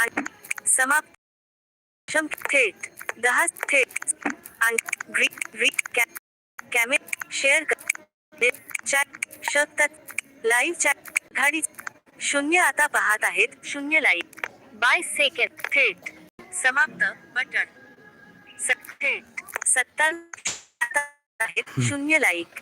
आणि समाप्त. शम थेट दहा थेट कॅमे शेअर चॅट शतक लाईव्ह चॅट घाडी शून्य आता पाहत आहेत शून्य लाईव्ह बाय सेकंड थेट समाप्त बटन. थेट सत्तर आता आहेत शून्य लाईक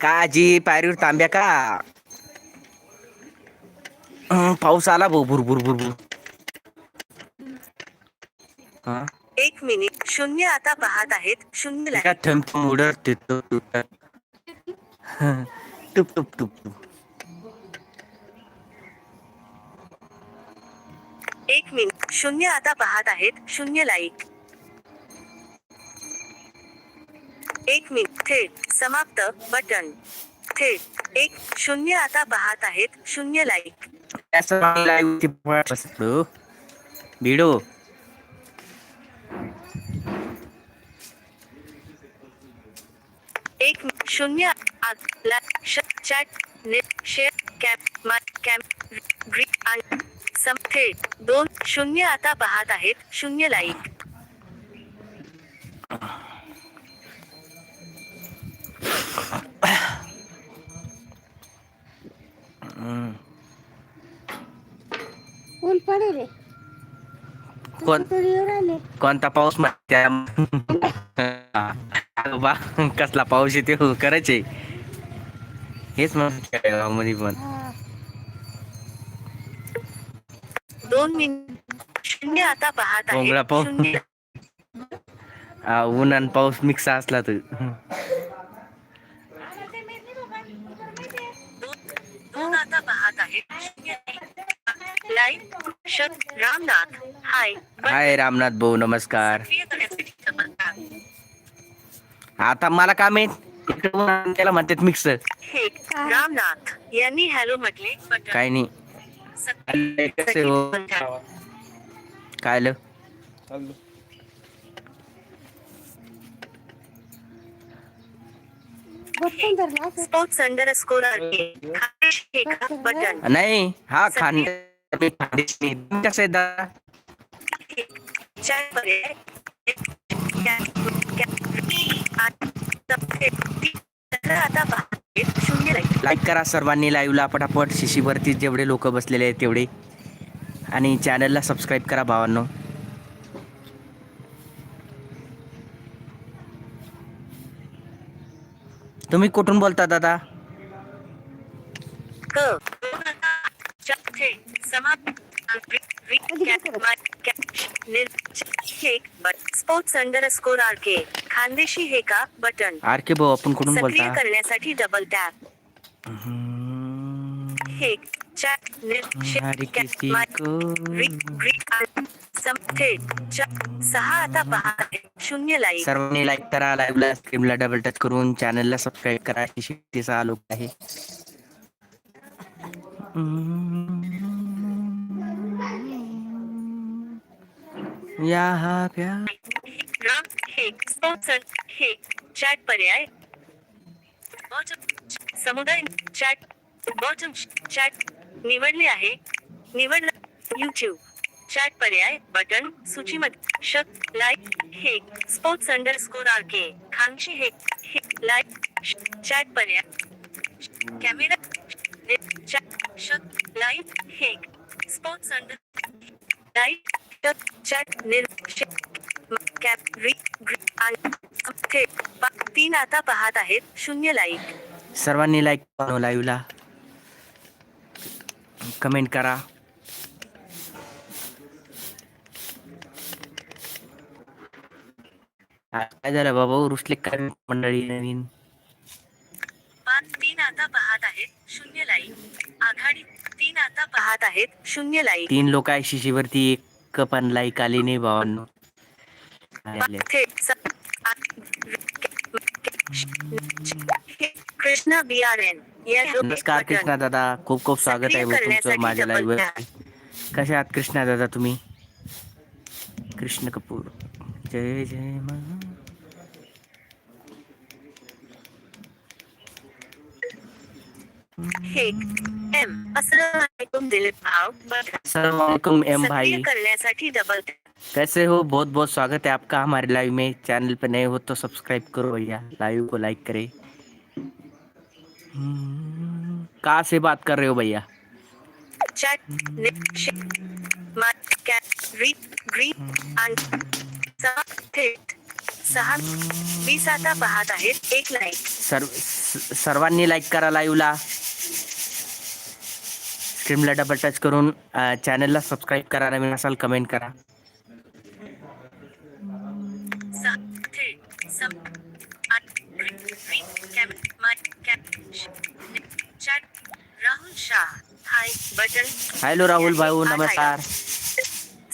का आजी पायरीवर तांब्या का? हं, पाऊस आला भाऊ भुरभुर भुरभुर हा. एक मिनिट. शून्य आता पाहत आहेत. शून्य थंब उडत टुप टुप टुप टुप. एक मिनिट. शून्य आता पाहत आहेत. शून्य लाईक एक. मिनिट. थेट. समाप्त. बटन. थेट. एक. शून्य आता पाहत आहेत. शून्य लाईक बिडो एक मिनिट शून्य चॅट नेट शेअर कॅप मा कॅप ग्रीक आणि सम दोन शून्य आता पाहत आहेत शून्य लाईक. ऊन पडेल कोण कोणता पाऊस माहिती वा कसला पाऊस येते हो करायचे हेच मध्ये पण. दोन मिनिट आता पाहत आहे. पाऊस. ऊन आणि पाऊस मिक्स असला तर. हाय. रामनाथ भाऊ नमस्कार. आता मला काय माहीत इकडे त्याला म्हणतात मिक्स हे रामनाथ यांनी हॅलो म्हटले बटन काय नाही कसे हो काय आलं? बघून धरला असं. स्पोर्ट्स अंडर स्कोर बटन नाही हा खान मी खानदेशी. कसं आहे दादा चार पर्याय आता लाईक करा सर्वांनी लाईव्हला पटापट. शिशीवरती जेवढे लोक बसलेले आहेत तेवढे. आणि चॅनलला सबस्क्राईब करा भावांनो. तुम्ही कुठून बोलता दादा समाप्त स्पोर्ट्स अंडर स्कोर आर के खानदेशी हे का बटन आर के भाऊ आपण कुठून सक्रिय बोलता? करण्यासाठी डबल टॅप हम्म, हे चॅट हर किसी को. सहा आता पहा. शून्य लाईक सर्वांनी लाईक करा लाईव्हला स्क्रीनला डबल टच करून चॅनलला सबस्क्राईब करा. शिशीचा लोक आहे. यहाँ हे स्पॉन्सर हे चॅट पर्याय समुदाय चॅट बॉटम चॅट निवडले आहे निवडलं युट्यूब चॅट पर्याय बटन सूचीमध्ये शक लाईक हे sports under score R K खानशी हे हे लाईक चॅट पर्याय कॅमेरा चॅट शक लाईक हे sports under like chat cap आणि तीन आता पाहत आहेत. शून्य लाईक सर्वांनी लाईक लाईव्हला कमेंट करा. काय झालं बाबा? रुसले काय मंडळी नवीन. पाच तीन आता पाहत आहेत. शून्य लाईक आघाडी तीन आता पाहत आहेत. शून्य लाईक तीन लोक आहे शिशीवरती एक. पण लाईक आली नाही भावांनो कृष्णा बी आर एन नमस्कार बटन. कृष्णा दादा। खूप खूप स्वागत आहे तुमचं माझ्या लाईव्ह आहात कृष्णा दादा तुम्ही? कृष्ण कपूर। जय जय मा। एम दिलीप भाव। एम भाई। करण्यासाठी डबल कैसे हो? बहुत बहुत स्वागत है आपका हमारे लाइव में। चैनल पे नए हो तो सब्सक्राइब करो भैया। लाइव को लाइक करे। कहाँ से बात कर रहे हो भैया? सर्वांनी लाईक करा लाईव्हला स्क्रीनला डबल टच करून चॅनलला सबस्क्राईब करा नवीन असाल कमेंट करा. हाय हॅलो राहुल भाऊ नमस्कार.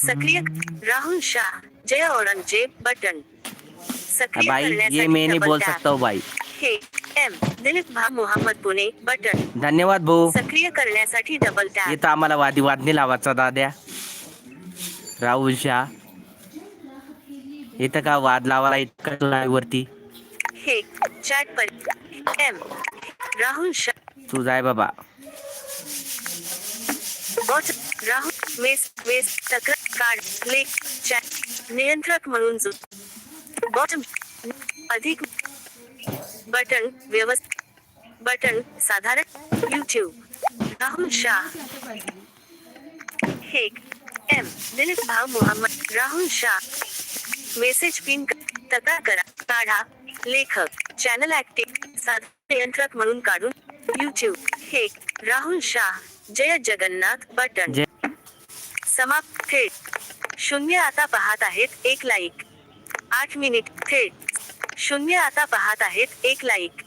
सक्रिय राहुल शाह जय औरंगज़ेब बटन. सक्रिय भाई ये मैं नहीं बोल सकता हूँ भाई. एम दिलीप भा मोहम्मद पुणे बटन धन्यवाद भाऊ. सक्रिय करण्यासाठी डबल टॅप इथं आम्हाला वादविवाद नाही लावायचा दाद्या. राहुल शाह. इथं का वाद लावायला इतकं लाईव्ह वरती? हे चॅट पर एम राहुल शाह. तू जाय बाबा. बॉट राहुल मेस मेस तक्रार कार्ड लेख चॅट नियंत्रक म्हणून जो बॉटम अधिक बटन व्यवस्थित बटन साधारण यूट्यूब राहुल शाह। हेक एम दिलीप भाव मोहम्मद राहुल शाह। मेसेज पिन तक्रार करा काढा लेखक चॅनल ऍक्टिव्ह साध नियंत्रक म्हणून काढून यूट्यूब हेक राहुल शाह जय जगन्नाथ बटन. जय समाप्त थेट. शून्य आता पाहत आहेत एक लाईक आठ मिनिट थेट. शून्य आता पाहत आहेत एक लाईक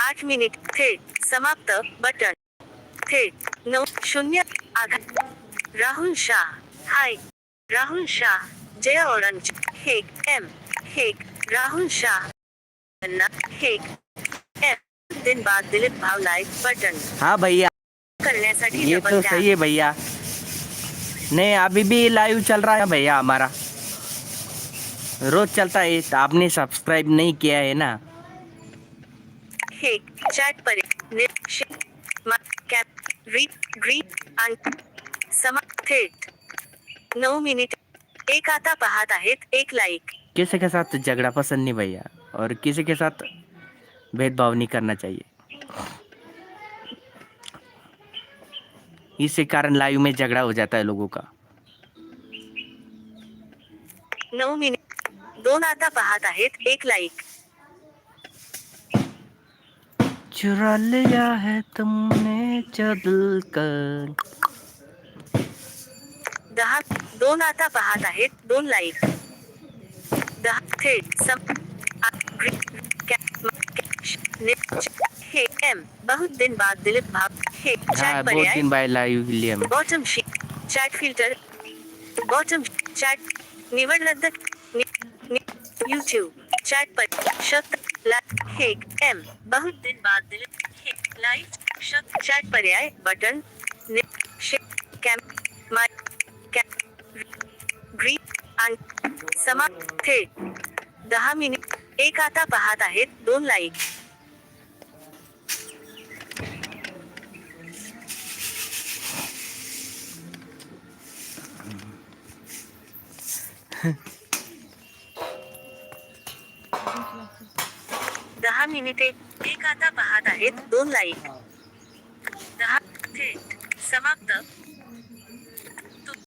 आठ मिनिट थेट. समाप्त बटन थेट. नऊ शून्य आघात राहुल शाह. हाय राहुल शाह. जय ऑरेंज हेक एम हेक राहुल शाह. हेक एम दिन बाद दिलीप भाव लाईक बटन हाँ भैया। करण्यासाठी ये तो सही है भैया। नहीं अभी भी लाइव चल रहा है भैया हमारा। रोज चलता है तो आपने सब्सक्राइब नहीं किया है ना? चॅट परे नऊ मिनिट एक आता पाहत आहेत एक लाईक किसी के साथ झगड़ा पसंद नहीं भैया और किसी के साथ भेदभाव नहीं करना चाहिए। इसी कारण लाइव में झगड़ा हो जाता है लोगों का। नौ मिनिट दोन आता पाहत आहेत. एक लाईक चुरा लिया है तुमने चल कर दहा दोन आता पाहत आहेत. दोन लाईक दहा थेट सम हे एम बहुत दिन बाद दिलीप हे चॅट पर्याय bottom sheet chat filter bottom chat निवड रद्द यूट्यूब चॅट पर शब्द हेक एम बहुत दिन बाद दिल लाईव्ह शब्द चॅट पर्याय बटन कॅम ग्रीन दहा मिनिट, एक आता पाहत आहेत, दोन लाईक दहा मिनिटे एक आता पाहत आहेत. दोन लाईक दहा थेट समाप्त.